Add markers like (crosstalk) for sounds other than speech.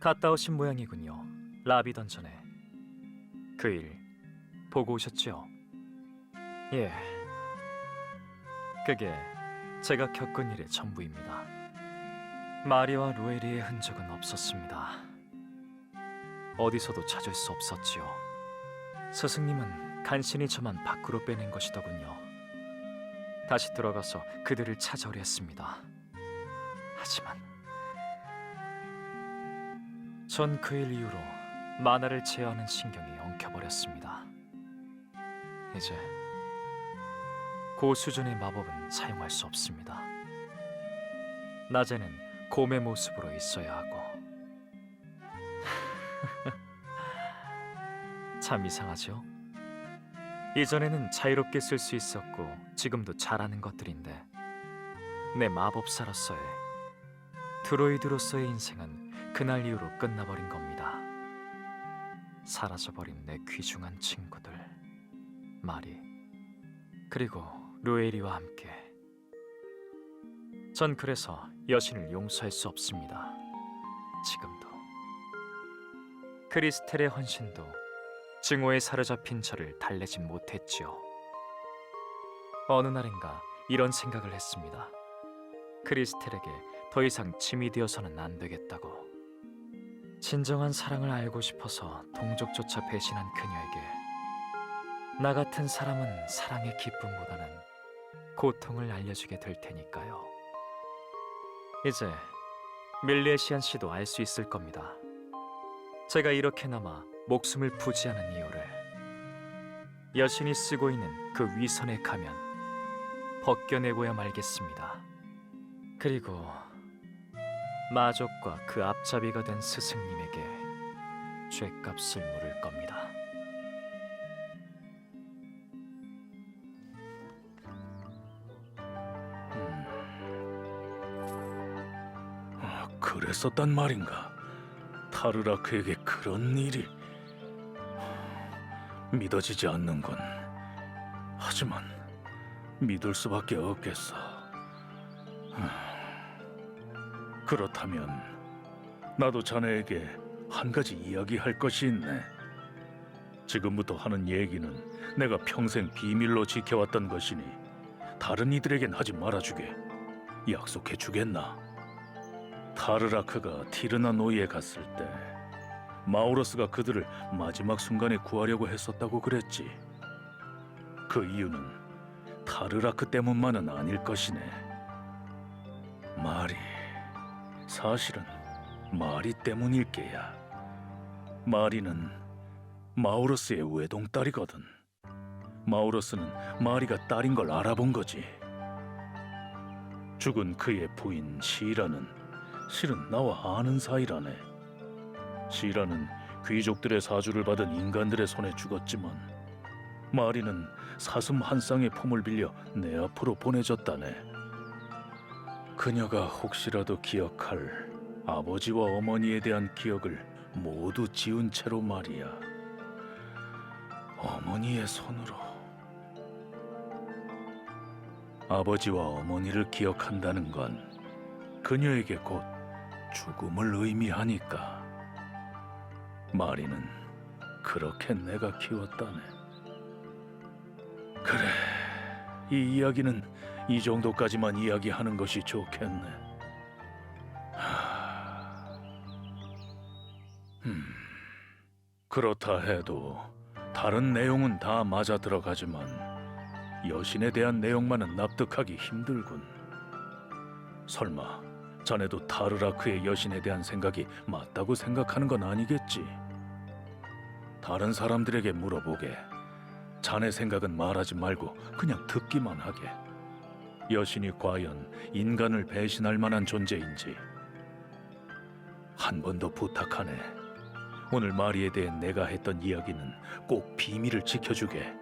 갔다 오신 모양이군요. 라비 던전에 그 일 보고 오셨죠? 예. 그게 제가 겪은 일의 전부입니다. 마리와 루에리의 흔적은 없었습니다. 어디서도 찾을 수 없었지요. 스승님은 간신히 저만 밖으로 빼낸 것이더군요. 다시 들어가서 그들을 찾아오려 했습니다. 하지만 전 그 일 이후로 만화를 제어하는 신경이 엉켜버렸습니다. 이제 고 수준의 마법은 사용할 수 없습니다. 낮에는 곰의 모습으로 있어야 하고 (laughs) 참 이상하죠? 이전에는 자유롭게 쓸 수 있었고 지금도 잘하는 것들인데 내 마법사로서의 드로이드로서의 인생은 그날 이후로 끝나버린 겁니다. 사라져버린 내 귀중한 친구들 마리 그리고 루에리와 함께 전 그래서 여신을 용서할 수 없습니다. 지금도 크리스텔의 헌신도 증오에 사로잡힌 저를 달래지 못했지요. 어느 날인가 이런 생각을 했습니다. 크리스텔에게 더 이상 짐이 되어서는 안 되겠다고. 진정한 사랑을 알고 싶어서 동족조차 배신한 그녀에게 나 같은 사람은 사랑의 기쁨보다는 고통을 알려주게 될 테니까요. 이제 밀레시안 씨도 알 수 있을 겁니다. 제가 이렇게나마 목숨을 부지하는 이유를 여신이 쓰고 있는 그 위선의 가면 벗겨내고야 말겠습니다. 그리고 마족과 그 앞잡이가 된 스승님에게 죗값을 물을 겁니다. 아, 그랬었단 말인가? 타르라크에게 그런 일이 믿어지지 않는군. 하지만 믿을 수밖에 없겠어. 그렇다면 나도 자네에게 한 가지 이야기할 것이 있네. 지금부터 하는 얘기는 내가 평생 비밀로 지켜왔던 것이니 다른 이들에겐 하지 말아주게. 약속해 주겠나? 타르라크가 티르나 노이에 갔을 때 마우러스가 그들을 마지막 순간에 구하려고 했었다고 그랬지. 그 이유는 타르라크 때문만은 아닐 것이네. 말이 사실은 마리 때문일 게야. 마리는 마우러스의 외동딸이거든. 마우러스는 마리가 딸인 걸 알아본 거지. 죽은 그의 부인 시라는 실은 나와 아는 사이라네. 시라는 귀족들의 사주를 받은 인간들의 손에 죽었지만 마리는 사슴 한 쌍의 품을 빌려 내 앞으로 보내졌다네. 그녀가 혹시라도 기억할 아버지와 어머니에 대한 기억을 모두 지운 채로 말이야. 어머니의 손으로. 아버지와 어머니를 기억한다는 건 그녀에게 곧 죽음을 의미하니까. 마리는 그렇게 내가 키웠다네. 그래, 이 이야기는 이 정도까지만 이야기하는 것이 좋겠네. 하... 음, 그렇다 해도 다른 내용은 다 맞아 들어가지만 여신에 대한 내용만은 납득하기 힘들군. 설마 자네도 타르라크의 여신에 대한 생각이 맞다고 생각하는 건 아니겠지? 다른 사람들에게 물어보게. 자네 생각은 말하지 말고 그냥 듣기만 하게. 여신이 과연 인간을 배신할 만한 존재인지 한 번 더 부탁하네. 오늘 마리에 대해 내가 했던 이야기는 꼭 비밀을 지켜주게.